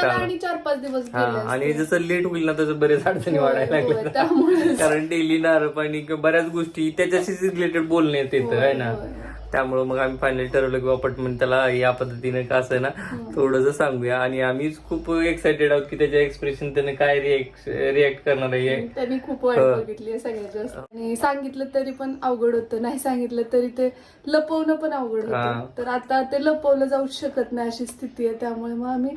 त्याला आणि चार पाच दिवस हा गेले आणि. जसं लेट होईल ना तसं बरेच अडचणी होय, वाढायला होय, लागल्या त्यामुळेच. कारण डेली नारळ पाणी किंवा बऱ्याच गोष्टी त्याच्याशीच रिलेटेड बोलण्यात येतं होय, आहे ना होय. त्यामुळे मग आम्ही फायनली ठरवलं की आपण म्हणजे त्याला या पद्धतीने का असं ना थोडंसं सांगूया आणि आम्ही खूप एक्साइटेड आहोत की त्याच्या एक्सप्रेशन त्याने काय रिएक्ट रिएक्ट करणार आहे त्यांनी खूप वाट हो. बघितली आहे सगळ्यात जास्त आणि सांगितलं तरी पण अवघड होतं नाही सांगितलं तरी ते लपवणं पण अवघड हा. होतं तर आता ते लपवलं जाऊ शकत नाही अशी स्थिती आहे त्यामुळे मग आम्ही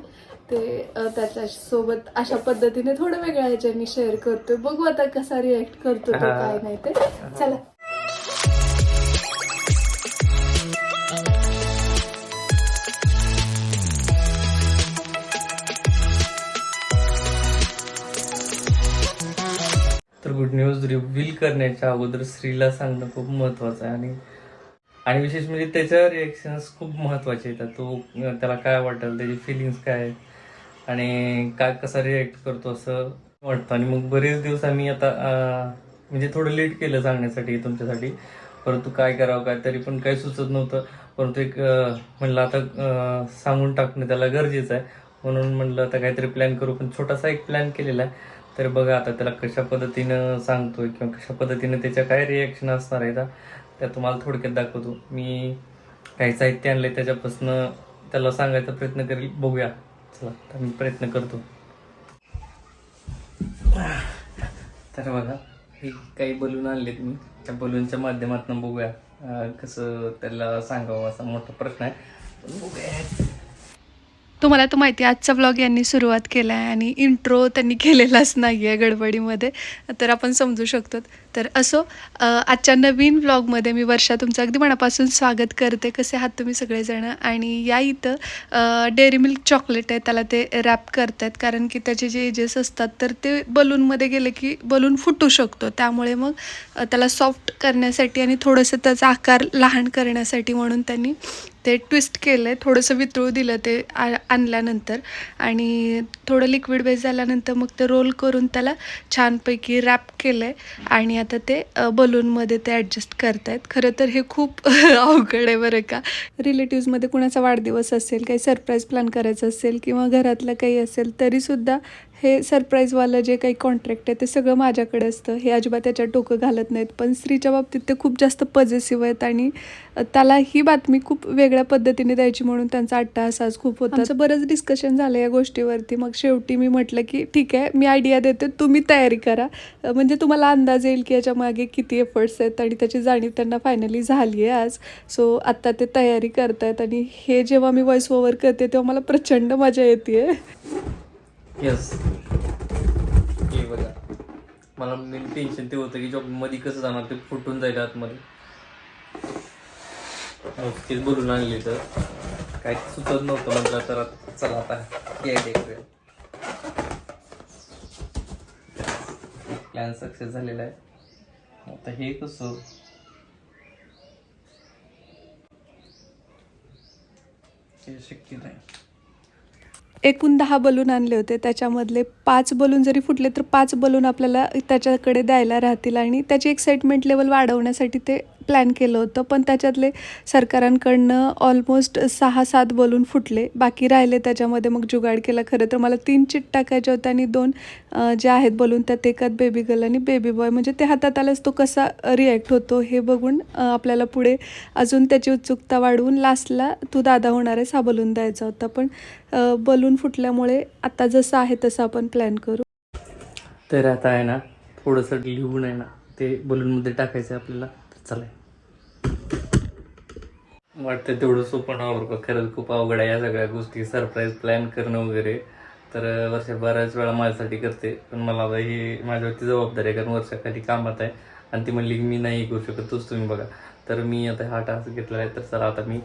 ते अ, त्याच्या सोबत अशा पद्धतीने थोडं वेगळ्या ह्याच्यानी शेअर करतोय. बघू आता कसा रिॲक्ट करतो तो. काय नाही ते. चला. तर गुड न्यूज रिव्हील करण्याच्या अगोदर स्त्रीला सांगणं खूप महत्वाचं आहे आणि आणि विशेष म्हणजे त्याच्या रिएक्शन्स खूप महत्त्वाचे आहेत तो त्याला काय वाटेल त्याची फिलिंग्स काय आणि काय कसा रिएक्ट करतो असं वाटतं. आणि मग बरेच दिवस आम्ही आता म्हणजे थोडं लेट केलं सांगण्यासाठी तुमच्यासाठी. परंतु काय करावं काय तरी पण काही सुचत नव्हतं. परंतु एक म्हणलं आता सांगून टाकणं त्याला गरजेचं आहे. म्हणून म्हणलं आता काहीतरी प्लॅन करू पण छोटासा एक प्लॅन केलेला आहे. तर बघा आता त्याला कशा पद्धतीनं सांगतोय किंवा कशा पद्धतीनं त्याच्या काय रिॲक्शन असणार आहे त्या तुम्हाला थोडक्यात दाखवतो. मी काही साहित्य आणलंय त्याच्यापासून त्याला सांगायचा प्रयत्न करेल. बघूया. चला तर मी प्रयत्न करतो. तर बघा हे काही बलून आणलेत मी. त्या बलूनच्या माध्यमातून बघूया कसं त्याला सांगावं असा मोठा प्रश्न आहे. बघूया. तुम्हाला तर माहिती आहे आजचा ब्लॉग यांनी सुरुवात केला आहे आणि इंट्रो त्यांनी केलेलाच नाही आहे गडबडीमध्ये. तर आपण समजू शकतो. तर असो आजच्या नवीन व्लॉगमध्ये मी वर्षा तुमचं अगदी मनापासून स्वागत करते. कसे आहात तुम्ही सगळेजणं? आणि या इथं डेअरी मिल्क चॉकलेट आहे त्याला ते रॅप करतायत. कारण की त्याचे जे एजेस असतात तर ते बलूनमध्ये गेले की बलून फुटू शकतो. त्यामुळे मग त्याला सॉफ्ट करण्यासाठी आणि थोडंसं त्याचा आकार लहान करण्यासाठी म्हणून त्यांनी ते ट्विस्ट केलं आहे थोडंसं वितळू दिलं ते आ- आणल्यानंतर. आणि थोडं लिक्विड बेस झाल्यानंतर मग ते रोल करून त्याला छानपैकी रॅप केलं आहे आणि आता ते बलूनमध्ये ते ॲडजस्ट करतायत. खरं तर हे खूप अवघड आहे बरं का. रिलेटिव्समध्ये कुणाचा वाढदिवस असेल काही सरप्राईज प्लॅन करायचा असेल किंवा घरातलं काही असेल तरीसुद्धा हे सरप्राईजवालं जे काही कॉन्ट्रॅक्ट आहे ते सगळं माझ्याकडे असतं. हे अजिबात त्याच्यात डोकं घालत नाहीत. पण स्त्रीच्या बाबतीत ते खूप जास्त पजेसिव्ह आहेत आणि त्याला ही बातमी खूप वेगळ्या पद्धतीने द्यायची म्हणून त्यांचा अट्टाहास आज खूप होता असं बरंच डिस्कशन झालं या गोष्टीवरती. मग शेवटी मी म्हटलं की ठीक आहे मी आयडिया देते. तुम्ही तयारी करा. म्हणजे तुम्हाला अंदाज येईल की याच्या मागे किती एफर्ट्स आहेत आणि त्याची जाणीव त्यांना फायनली झाली आहे आज. सो आत्ता ते तयारी करतायत आणि हे जेव्हा मी व्हॉइस ओव्हर करते तेव्हा मला प्रचंड मजा येते येस हे बघा. मला मेन टेन्शन ते होतं की जॉबमध्ये कसं जाणार ते फुटून जाईल आतमध्ये. तेच बोलून आणले तर. काय सुचत नव्हतं म्हटलं तर आता- चला आता हे प्लॅन सक्सेस झालेला आहे. आता हे कसं? हे शक्य नाही. एकूण दहा बलून आणले होते. त्याच्यामधले पाच बलून जरी फुटले तर पाच बलून आपल्याला त्याच्याकडे द्यायला राहतील आणि त्याची एक्साइटमेंट लेवल वाढवण्यासाठी ते प्लॅन केलं होतं पण त्याच्यातले सरकारांकडनं ऑलमोस्ट सहा सात बलून फुटले. बाकी राहिले त्याच्यामध्ये. मग जुगाड केला. खरं तर मला तीन चिट टाकायच्या होत्या आणि दोन जे आहेत बलून त्यात एकात बेबी गर्ल आणि बेबी बॉय म्हणजे ते हातात आल्यास तो कसा रिॲक्ट होतो हे बघून आपल्याला पुढे अजून त्याची उत्सुकता वाढवून लास्टला तू दादा होणार आहेस हा बलून द्यायचा होता. पण बलून फुटल्यामुळे आता जसं आहे तसं आपण प्लॅन करू. तर आता आहे ना थोडंसं लिहून आहे ना ते बलूनमध्ये टाकायचं आहे आपल्याला. चला. वाटतं तेवढं सोपं नाव बरं का खरंच खूप अवघड आहे या सगळ्या गोष्टी सरप्राईज प्लॅन करणं वगैरे. तर वर्षा बऱ्याच वेळा माझ्यासाठी करते पण मला आता ही माझ्यावरती जबाबदारी आहे कारण वर्षाखाली कामात आहे. आणि ती म्हणली की मी नाही करू शकत तोच तुम्ही बघा. तर मी आता हा टास्क घेतला आहे. तर सर आता मी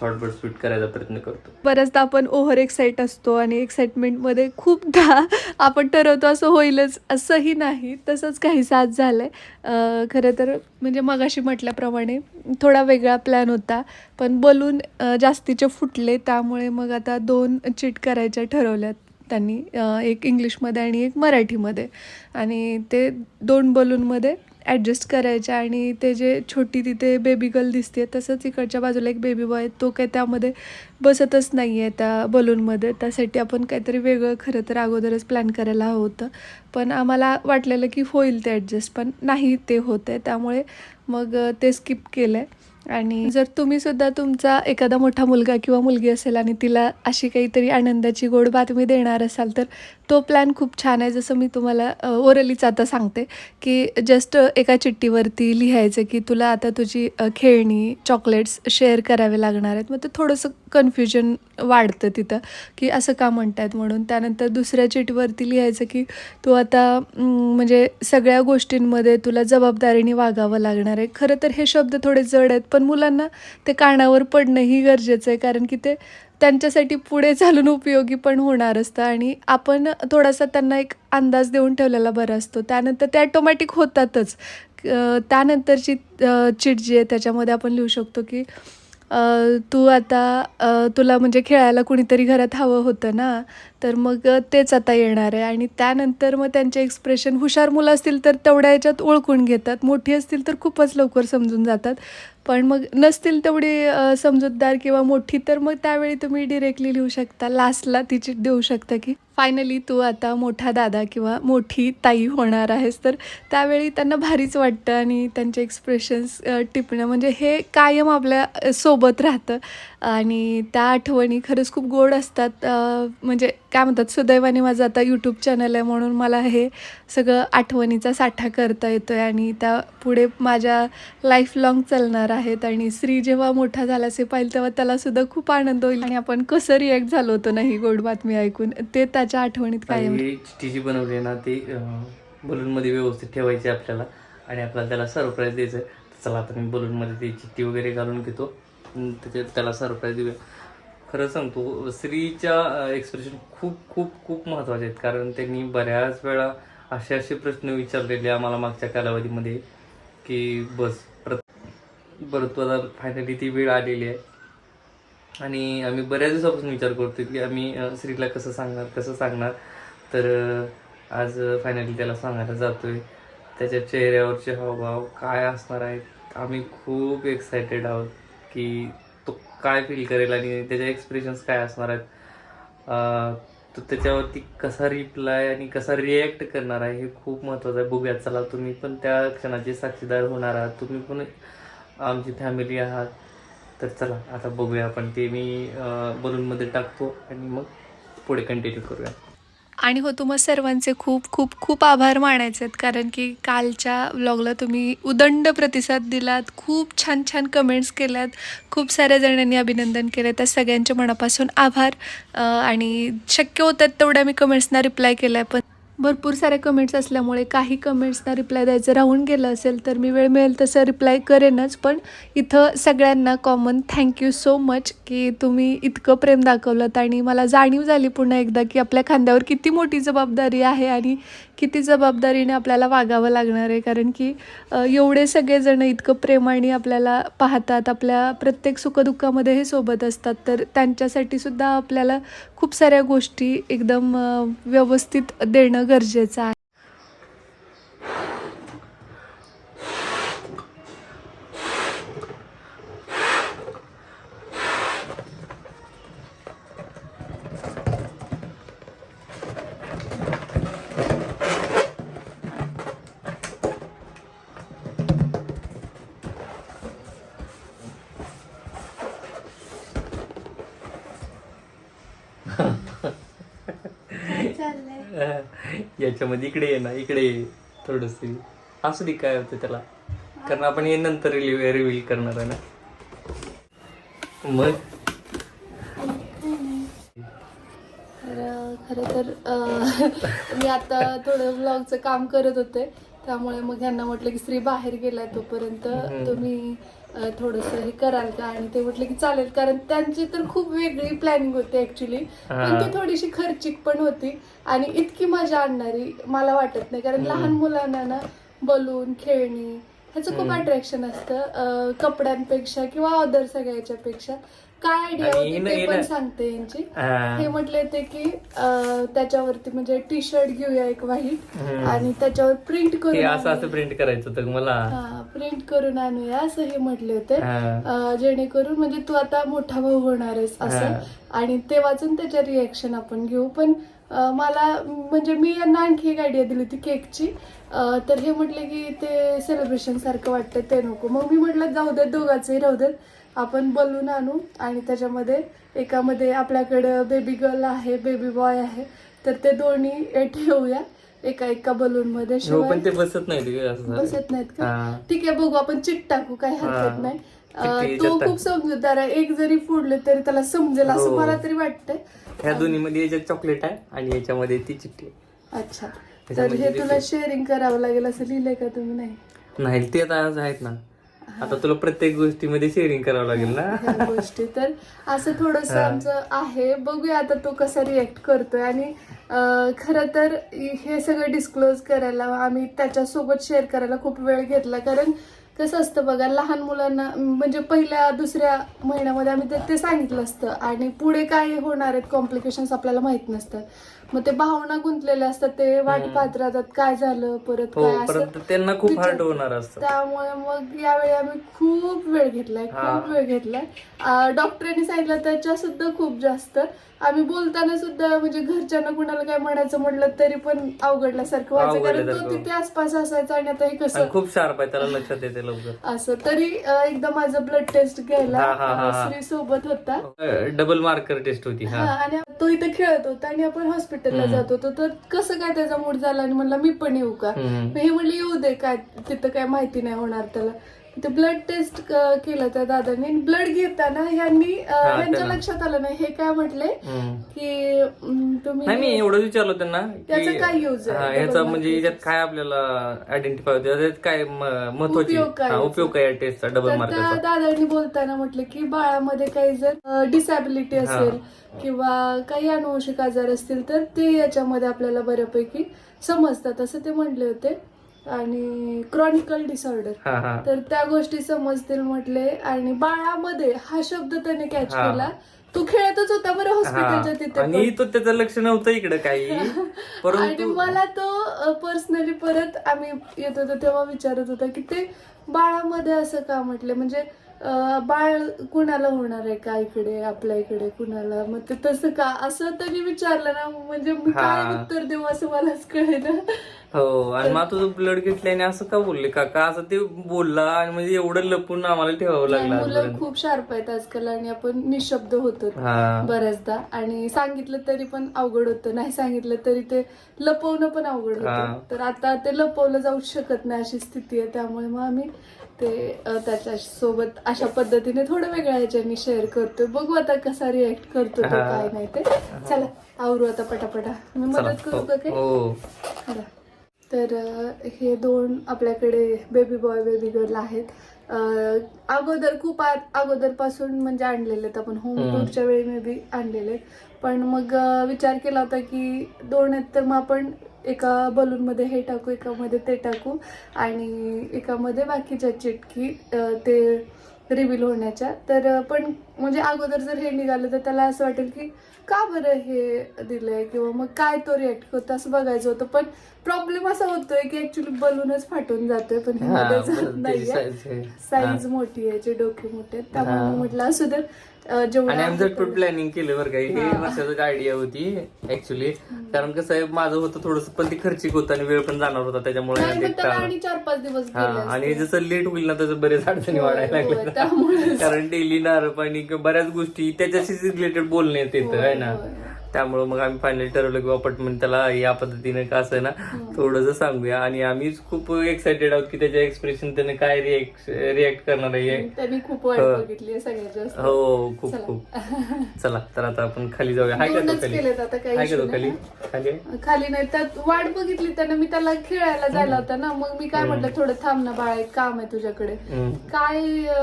शॉर्ट बट स्वीट करायचा प्रयत्न करतो. बऱ्याचदा आपण ओव्हर एक्साइट असतो आणि एक्साइटमेंटमध्ये खूपदा आपण ठरवतो असं होईलच असंही नाही. तसंच काही साथ झालं आहे खरं तर म्हणजे मगाशी म्हटल्याप्रमाणे थोडा वेगळा प्लॅन होता पण बलून जास्तीचे फुटले त्यामुळे मग आता दोन चिट करायच्या ठरवल्यात त्यांनी एक इंग्लिशमध्ये आणि एक मराठीमध्ये. आणि ते दोन बलूनमध्ये ॲडजस्ट करायच्या आणि ते जे छोटी तिथे बेबी गर्ल दिसते तसंच इकडच्या बाजूला एक बेबी बॉय तो काही त्यामध्ये बसतच नाही आहे त्या बलूनमध्ये त्यासाठी आपण काहीतरी वेगळं खरं तर अगोदरच प्लॅन करायला हवं होतं. पण आम्हाला वाटलेलं की होईल ते ॲडजस्ट पण नाही ते होत आहे त्यामुळे मग ते स्किप केलं आहे आणि जर तुम्हीसुद्धा तुमचा एखादा मोठा मुलगा किंवा मुलगी असेल आणि तिला अशी काहीतरी आनंदाची गोड बातमी देणार असाल तर तो प्लॅन खूप छान आहे. जसं मी तुम्हाला ओरलीच आता सांगते की जस्ट एका चिठ्ठीवरती लिहायचं की तुला आता तुझी खेळणी चॉकलेट्स शेअर करावे लागणार आहेत. मग ते थोडंसं कन्फ्युजन वाढतं तिथं की असं का म्हणतायत म्हणून. त्यानंतर दुसऱ्या चिठीवरती लिहायचं की तू आता म्हणजे सगळ्या गोष्टींमध्ये तुला जबाबदारीने वागावं लागणार आहे. खरं तर हे शब्द थोडे जड आहेत पण मुलांना ते कानावर पडणंही गरजेचं आहे. कारण की ते त्यांच्यासाठी पुढे चालून उपयोगी पण होणार असतं आणि आपण थोडासा त्यांना एक अंदाज देऊन ठेवलेला बरा असतो. त्यानंतर ते ॲटोमॅटिक होतातच. त्यानंतरची चिट जी आहे त्याच्यामध्ये आपण लिहू शकतो की तू आता तुला म्हणजे खेळायला कुणीतरी घरात हवं होतं ना तर मग तेच आता येणार आहे. आणि त्यानंतर मग त्यांचे एक्सप्रेशन हुशार मुलं असतील तर तेवढ्या याच्यात ओळखून घेतात. मोठी असतील तर खूपच लवकर समजून जातात. पण मग नसतील तेवढी समजूतदार किंवा मोठी तर मग त्यावेळी तुम्ही डिरेक्टली लिहू शकता. लास्टला तिची देऊ शकता की फायनली तू आता मोठा दादा किंवा मोठी ताई होणार आहेस. तर त्यावेळी त्यांना भारीच वाटतं आणि त्यांचे एक्सप्रेशन्स टिपणं. म्हणजे हे कायम आपल्यासोबत राहतं. आणि त्या आठवणी खरंच खूप गोड असतात. म्हणजे काय म्हणतात सुदैवाने माझं आता यूट्यूब चॅनल आहे म्हणून मला हे सगळं आठवणीचा साठा करता येतो आहे आणि त्या पुढे माझ्या लाईफ लॉंग चालणार आहेत आणि श्री जेव्हा मोठा झाला असे पाहिजे तेव्हा त्याला सुद्धा खूप आनंद होईल. आणि आपण कसं रिॲक्ट झालो होतो ना ही गोड बातमी ऐकून ते त्याच्या आठवणीत काय चिठ्ठी जी बनवली आहे ना ती बलूनमध्ये व्यवस्थित ठेवायची आपल्याला. आणि आपल्याला त्याला सरप्राईज द्यायचं आहे चला आता मी बलूनमध्ये ती चिठ्ठी वगैरे घालून घेतो. त्याच्यात त्याला सरप्राईज देऊया. खरं सांगतो स्त्रीच्या एक्सप्रेशन खूप खूप खूप महत्त्वाचे आहेत. कारण त्यांनी बऱ्याच वेळा असे असे प्रश्न विचारलेले आम्हाला मागच्या कालावधीमध्ये की बस प्रत आता फायनली ती वेळ आलेली आहे. आणि आम्ही बऱ्याच दिवसापासून विचार करतो की आम्ही श्रीला कसं सांगणार कसं सांगणार? तर आज फायनली त्याला सांगायला जातो आहे त्याच्या चेहऱ्यावरचे हावभाव काय असणार आहेत? आम्ही खूप एक्सायटेड आहोत की तो काय फील करेल आणि त्याच्या एक्सप्रेशन्स काय असणार आहेत? तो त्याच्यावरती कसा रिप्लाय आणि कसा रिॲक्ट करणार आहे हे खूप महत्त्वाचं आहे. बघूयात चला तुम्ही पण त्या क्षणाचे साक्षीदार होणार आहात. तुम्ही पण आमची फॅमिली आहात. तर चला आता बघूया आपण. ते मी बलूनमध्ये टाकतो आणि मग पुढे कंटिन्यू करूया. आणि हो तुम्हा सर्वांचे खूप खूप खूप आभार मानायचे आहेत. कारण की कालच्या व्लॉगला तुम्ही उदंड प्रतिसाद दिलात. खूप छान छान कमेंट्स केल्यात. खूप साऱ्या जणांनी अभिनंदन केलं. त्या सगळ्यांच्या मनापासून आभार. आणि शक्य होतात तेवढ्या मी कमेंट्सना रिप्लाय केला आहे पण भरपूर सारे कमेंट्स असल्यामुळे काही कमेंट्सना रिप्लाय द्यायचं राहून गेलं असेल तर मी वेळ मिळेल तसं रिप्लाय करेनच. पण इथं सगळ्यांना कॉमन थँक्यू सो मच की तुम्ही इतकं प्रेम दाखवलं आणि मला जाणीव झाली पुन्हा एकदा की आपल्या खांद्यावर किती मोठी जबाबदारी आहे आणि किती जबाबदारीने आपल्याला वागावं लागणार आहे? कारण की एवढे सगळेजण इतकं प्रेमाने आपल्याला पाहतात आपल्या प्रत्येक सुखदुःखामध्ये हे सोबत असतात तर त्यांच्यासाठी सुद्धा आपल्याला खूप साऱ्या गोष्टी एकदम व्यवस्थित देणं गरजेचं आहे. याच्यामध्ये इकडे ये ना इकडे ये थोडस असू दे काय होतं त्याला. कारण आपण हे नंतर रिव्हील करणार आहे ना. मग? खरं तर अ, मी आता थोडं व्लॉगचं काम करत होते. त्यामुळे मग यांना म्हटलं की स्त्री बाहेर गेलाय तोपर्यंत तुम्ही थोडंसं हे कराल का? आणि ते म्हटलं की चालेल कारण त्यांची तर खूप वेगळी प्लॅनिंग होती ऍक्च्युली पण ती थोडीशी खर्चिक पण होती. आणि इतकी मजा आणणारी मला वाटत नाही कारण लहान मुलांना ना बलून खेळणी ह्याचं खूप अट्रॅक्शन असतं. कपड्यांपेक्षा किंवा अदर सगळ्याच्या पेक्षा काय आयडिया आणि होती हिनं- ते पण हिनं- सांगते यांची. हा. हे म्हटले ते की अं, त्याच्यावरती म्हणजे टी शर्ट घेऊया एक व्हाईट हम्म. आणि त्याच्यावर प्रिंट हे करून असं असं प्रिंट करायचं होतं मला? प्रिंट करून आणूया असं हे म्हटले होते. हा. अं, जेणेकरून म्हणजे तू आता मोठा भाऊ होणार आहेस असं. हा. आणि ते वाचून त्याच्या रिएक्शन आपण घेऊ. पण अं, मला म्हणजे मी यांना आणखी एक आयडिया दिली होती केकची अं, तर हे म्हटले की ते सेलिब्रेशन सारखं वाटतं ते नको. मग मी म्हटलं जाऊ देत दोघांचंही राहू देत. आपण बलून आणू आणि त्याच्यामध्ये एकामध्ये आपल्याकडं बेबी गर्ल आहे बेबी बॉय आहे तर ते दोन्ही ठेवूया एका एका बलून मध्ये हो पण ते बसत नाही. बसत नाहीत का. ठीक आहे बघू आपण चिट टाकू काही हरकत. नाही तो. खूप समजूतदार आहे एक जरी फोडले तरी त्याला समजेल असं हो. मला तरी वाटतंय ह्या दोन्ही मध्ये याच्यात चॉकलेट आहे आणि याच्यामध्ये ती चिठ्ठी. अच्छा तर हे तुला शेअरिंग करावं लागेल असं लिहिलंय का तुम्ही नाही नाही ते आहेत ना आता तुला प्रत्येक गोष्टीमध्ये शेअरिंग करावं लागेल ना? गोष्टी. तर असं थोडस. आमचं आहे. बघूया आता तो कसा रिएक्ट करतोय. आणि खरं तर हे सगळं डिस्क्लोज करायला आम्ही त्याच्यासोबत शेअर करायला खूप वेळ घेतला. कारण कसं असतं बघा लहान मुलांना म्हणजे पहिल्या दुसऱ्या महिन्यामध्ये आम्ही ते- ते सांगितलं असतं. आणि पुढे काय होणार आहेत कॉम्प्लिकेशन्स आपल्याला माहीत नसतात मग ते भावना गुंतलेल्या असतात ते वाट. पाहत राहतात काय झालं परत हो काय असं परंतु त्यांना खूप हार्ड होणार असतं त्यामुळे मग यावेळी आम्ही खूप वेळ घेतलाय हा. खूप वेळ घेतलाय अं, डॉक्टरांनी सांगितलं त्याच्या सुद्धा खूप जास्त आम्ही बोलताना सुद्धा म्हणजे घरच्यांना कुणाला काय म्हणायचं म्हटलं तरी पण अवघडल्यासारखं व्हायचं कारण तो अवघडल्यासारखं. तिथे आसपास असायचा आणि आता हे कसं आणि खूप शार्प आहे त्याला लक्षात येते लवकर असं तरी अं, एकदा माझं ब्लड टेस्ट घ्यायला हा, हा, हा, हा. श्री सोबत होता डबल मार्कर टेस्ट होती हा हा आणि तो इथे खेळत होता आणि आपण हॉस्पिटलला हम्म. जात होतो तर कसं काय त्याचा मूड झाला आणि म्हणला मी पण येऊ का हम्म. मग हे म्हणले येऊ दे काय तिथं काय माहिती नाही होणार त्याला ते ब्लड टेस्ट केलं त्या दादांनी. ब्लड घेताना ह्यांनी त्याला. लक्षात आलं नाही. हे काय म्हटले? हम्म. की तुम्ही नाही मी एवढं विचारलं त्यांना त्याचा काय use आहे? हा, Double याचा marker म्हणजे याच्यात. काय आपल्याला आयडेंटिफाय होते? त्याच्यात काय महत्वाची उपयोग काय टेस्टचा डबल मार्करचा दादांनी बोलताना म्हटलं की बाळामध्ये काही जर डिसॅबिलिटी असेल किंवा काही अनुवंशिक आजार असतील तर ते याच्यामध्ये आपल्याला बऱ्यापैकी समजतात. असं ते म्हणले होते. आणि क्रॉनिकल डिसऑर्डर हा हा तर त्या गोष्टी समजतील म्हटले आणि बाळामध्ये हा शब्द त्याने कॅच हा. केला तो खेळतच होता बरं हॉस्पिटलच्या हा. तिथे आणि. तो त्याचं लक्ष नव्हतं इकडे काही आणि परंतु मला तो पर्सनली परत आम्ही येत होतो तेव्हा विचारत होता की ते बाळामध्ये असं का म्हटलं म्हणजे बाळ कुणाला होणार आहे का इकडे आपल्या इकडे कुणाला? मग ते तसं का? असं तरी विचारलं ना म्हणजे मी काय हा. उत्तर देऊ असं मलाच कळेना. हो आणि मग तुझं ब्लड घेतल्याने असं का बोलले काका? असं ते बोलला आणि म्हणजे एवढं लपून आम्हाला ठेवावं लागलं मुलं आजपर्यंत. खूप शार्प आहेत आजकाल आणि आपण निशब्द होतो हा. बऱ्याचदा. आणि सांगितलं तरी पण अवघड होतं. नाही सांगितलं तरी ते लपवणं पण अवघड हा. होतं. तर आता ते लपवलं जाऊ शकत नाही अशी स्थिती आहे. त्यामुळे मग आम्ही ते अ, त्याच्या सोबत अशा पद्धतीने थोडं वेगळ्या ह्याच्यानी शेअर करतोय बघू आता कसा रिएक्ट करतो तो. काय नाही ते चला आवरू आता पटापटा मी मदत करू का काही हो. तर हे दोन आपल्याकडे बेबी बॉय बेबी गर्ल आहेत अगोदर खूप अगोदरपासून म्हणजे आणलेले आहेत आपण होम. टूरच्या वेळी मे बी आणलेले. पण मग विचार केला होता की दोन आहेत तर मग आपण एका बलूनमध्ये हे टाकू एकामध्ये ते टाकू आणि एकामध्ये बाकीच्या चिटकी ते रिव्हील होण्याच्या. तर पण म्हणजे अगोदर जर हे निघालं तर त्याला असं वाटेल की का बरं हे दिलंय किंवा मग काय तो रिॲक्ट करतो असं बघायचं होतं. पण प्रॉब्लेम असा होतोय की ऍक्च्युली बलूनच फाटून जातोय पण हे मध्ये जात. साईज मोठी आहे याचे डोके मोठे आहेत त्यामुळे म्हटलं असू जेवढं आणि आम्ही आहे झटपट प्लॅनिंग केलं बरं का हे हा. वर्षाचं आयडिया होती ऍक्च्युली कारण कसं आहे माझं होतं थोडस पण ते खर्चिक होतं आणि वेळ पण जाणार होता त्याच्यामुळे. आणि चार पाच दिवस हा आणि. जसं लेट होईल ना तसं बरेच अडचणी होय, वाढायला होय, लागल्या. कारण डेली नारळ पाणी किंवा बऱ्याच गोष्टी त्याच्याशीच रिलेटेड बोलण्यात येतं आहे ना. त्यामुळे मग आम्ही फायनली ठरवलं की म्हणजे त्याला या पद्धतीने का असं ना थोडंसं सांगूया. आणि आम्ही खूप एक्साइटेड आहोत की त्याच्या एक्सप्रेशन त्याने काय रिएक्ट रिएक्ट करणार आहे. खूप हो. हो खूप. खूप. चला तर आता आपण खाली जाऊया. हाय का खाली? हाय का खाली? नाही. खाली? खाली नाही त्यात वाट बघितली त्यानं. मी त्याला खेळायला जायला होता ना. मग मी काय म्हटलं थोडं थांब ना बाळा एक काम आहे तुझ्याकडे. काय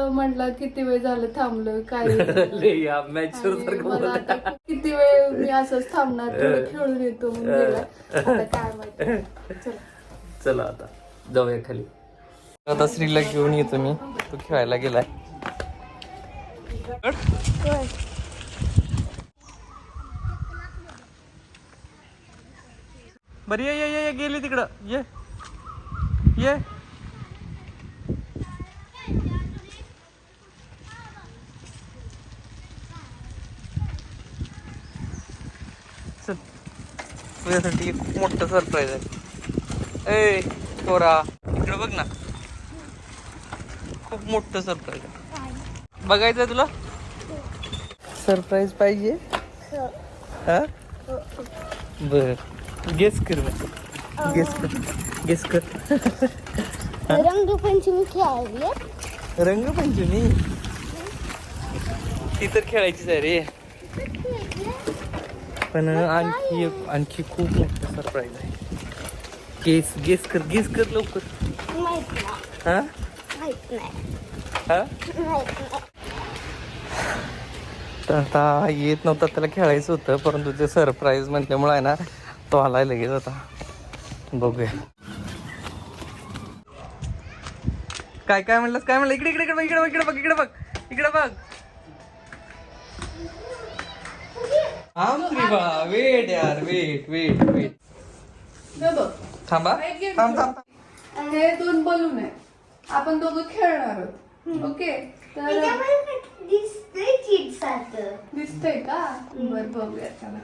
म्हटलं किती वेळ झालं थांबलं काय? आता किती वेळ मी असंच थांबणार थोडं खेळून येतो मग गेला. आता काय माहिती. चला. चला आता जाऊया खाली. आता श्रीला घेऊन येतो मी. तो खेळायला गेलाय. बरं ये ये ये ये गेली तिकडं. ये. ये. तुझ्यासाठी एक खूप मोठं सरप्राईज आहे. ए थोरा इकडे बघ ना. खूप मोठं सरप्राईज आहे. बघायचं आहे तुला? सरप्राईज पाहिजे? हा? बर. गेस कर गेस कर. गेस कर. रंगपंचमी खेळायली रंगपंचमी? ती तर खेळायचीच आहे रे. पण आणखी एक आणखी खूप मोठं सरप्राईज आहे. गेस गेस कर गेस कर लवकर. हा? हा? तर आता येत नव्हता त्याला खेळायचं होतं परंतु ते सरप्राईज म्हटल्यामुळे आहे ना तो आलाय लगेच आता. बघूया. काय काय म्हणलंस काय म्हणलं? इकडे इकडे इकडे बघ, इकडे बघ इकडे बघ इकडे बघ. इकडे बघ. आमरी बा वेट यार वेट वेट वेट. हे बघ थांबा थांब थांब थांब. हे दोन बलून आहेत आपण दोघं खेळणार आहोत. ओके? तर दिसतंय चीट सारखं. दिसतंय का? बर बघूया चला.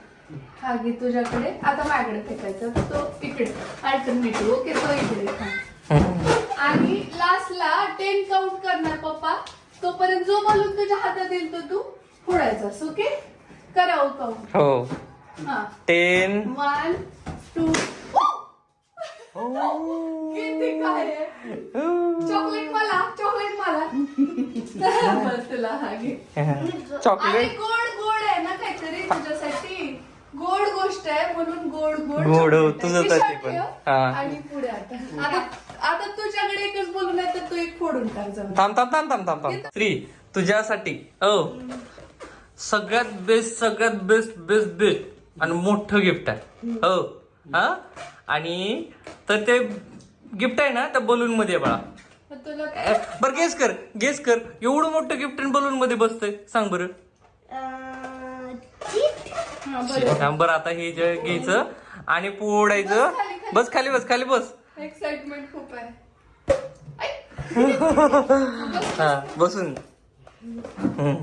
हा घे तुझ्याकडे आता माझ्याकडे फेकायचं. तो इकडे. Alternative okay? तो इकडे हा आणि लास्टला टेन काउंट करणार पप्पा. तोपर्यंत जो बलून तुझ्या हातात येईल तो तू फोडायचास ओके? करावं काउंट हो. हा. टेन वन टू किती काय आहे? चॉकलेट मला चॉकलेट मला. बस तुला हा. घे आणि चॉकलेट गोड गोड आहे ना काहीतरी तुझ्यासाठी. गोड गोष्ट आहे म्हणून गोड गोड गोड, हो, chocolate आहे. तुझ्यासाठी खिशात पण. ठेव हा. आणि पुढे आता. आता आता तुझ्याकडे एकच बोलून आहे तर तू एक फोडून टाक जाऊ थांब थांब थांब थांब थांब. थांब श्री तुझ्यासाठी. हो सगळ्यात बेस्ट सगळ्यात बेस्ट बेस्ट बेस्ट आणि मोठं गिफ्ट आहे. हो. हा? आणि तर ते गिफ्ट आहे ना त्या बलून मध्ये बाळा. बरं गेस कर गेस कर. एवढं मोठं गिफ्ट बलून मध्ये बसतंय. सांग बरं. हा, बरं. हा, बरं आता हे जे घ्यायचं आणि पोडायचं बस खाली, खाली. बस खाली बस खाली बस. एक्साइटमेंट खूप आहे. हा बसून. हम्म.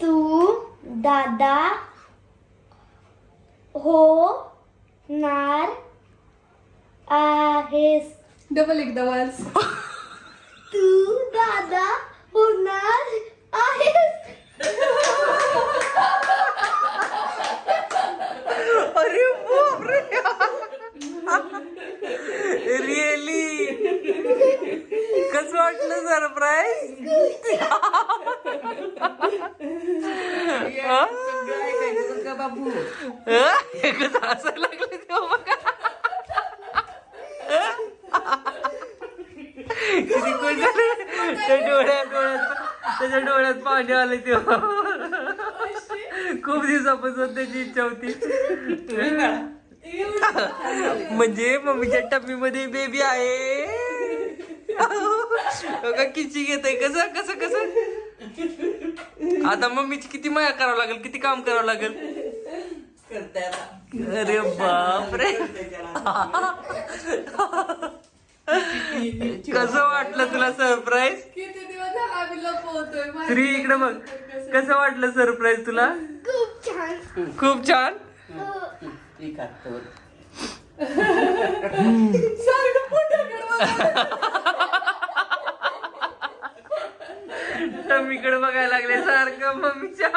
तो दादा हो नार आहेस। डबल एकदा वाच तू दादा हो त्याची इच्छा होती म्हणजे मम्मीच्या टप्पीमध्ये बेबी आहे. बघा किची घेत आहे कसं कसं कसं? आता मम्मीची किती माया करावं लागेल किती काम करावं लागेल? अरे बापरे. कसं वाटलं तुला सरप्राईज किती दिवस झाला आम्ही लपवतोय माहिती श्री इकडे बघ. कसं वाटलं सरप्राईज तुला? खूप छान. खूप छान? सारखं पोटाकडे बघायला. मम्मीकडे बघायला लागले सारखं मम्मीच्या.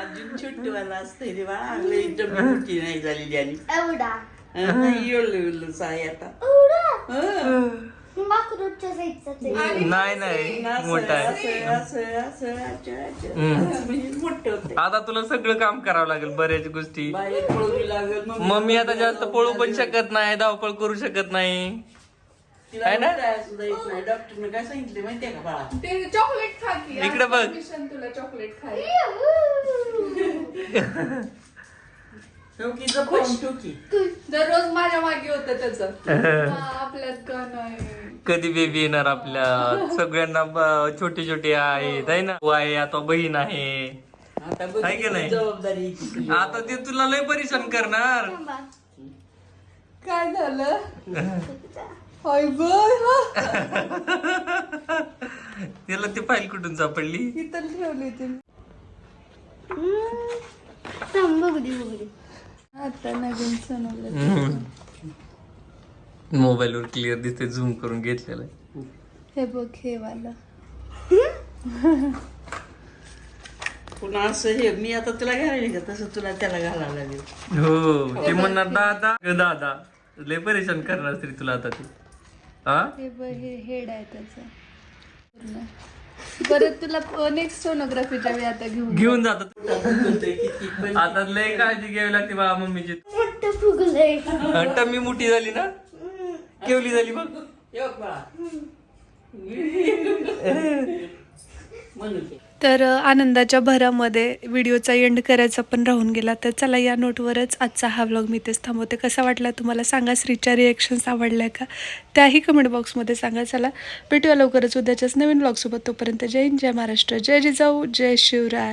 अजून छोटीवाला असते रे बाळा लई मोठी नाही झालेली आणि. एवढा. नाही एवढं एवढं साय आता. हं. नाही नाही मोठा आहे. हं. म्हणजे मोठं होते आता तुला सगळं काम करावं लागेल बऱ्याच गोष्टी. मग मम्मी आता जास्त पळू पण शकत नाही धावपळ करू शकत नाही. डॉक्टरने काय सांगितले माहितीये का बाळा? ते चॉकलेट खा इकडे बघ. तुला चॉकलेट खाय दररोज माझ्या मागे होतं त्याचं. आपल्यात का नाही कधी बेबी येणार आपल्या सगळ्यांना ब- छोटे छोटे आहेत आहे ना? तू आहे आता बहीण आहे. आता आहे की नाही? जबाबदारी. आता ते तुला लय परेशान करणार. काय झालं? होय गं, त्याला ती फाईल कुठून सापडली? इथं ठेवली तुम्ही बघू दे बघू दे. आता नवीन सोनवलं मोबाईल वर क्लिअर दिसते झूम करून घेतलेलं. आहे. हे बघ हे वाला. पुन्हा असं हे मी आता तुला घालायला का? तसं तुला त्याला घालायला लागेल. हो ते म्हणणार दादा ग दादा लय परेशान करणार तरी तुला आता ते. हा हे बघ हे हेड आहे त्याचं. बरं तुला नेक्स्ट सोनोग्राफीच्या वेळी आता घेऊन घेऊन जातात. आता लय काळजी घ्यावी लागते बाळा मम्मीची. मोठं फुगलंय. टम्मी मोठी झाली ना? केवली झाली बघ. येऊ का बाळा? म्हणू दे. तर आनंदाच्या भरामध्ये व्हिडिओचा एंड करायचा पण राहून गेला. तर चला या नोटवरच आजचा हा व्लॉग मी तेच थांबवते. कसा वाटला तुम्हाला सांगा? श्रीच्या रिॲक्शन्स आवडल्या का? त्याही कमेंट बॉक्समध्ये सांगा. चला भेटूया लवकरच उद्याच्याच नवीन ब्लॉगसोबत तोपर्यंत जय हिंद जय महाराष्ट्र जय जिजाऊ जय शिवराय.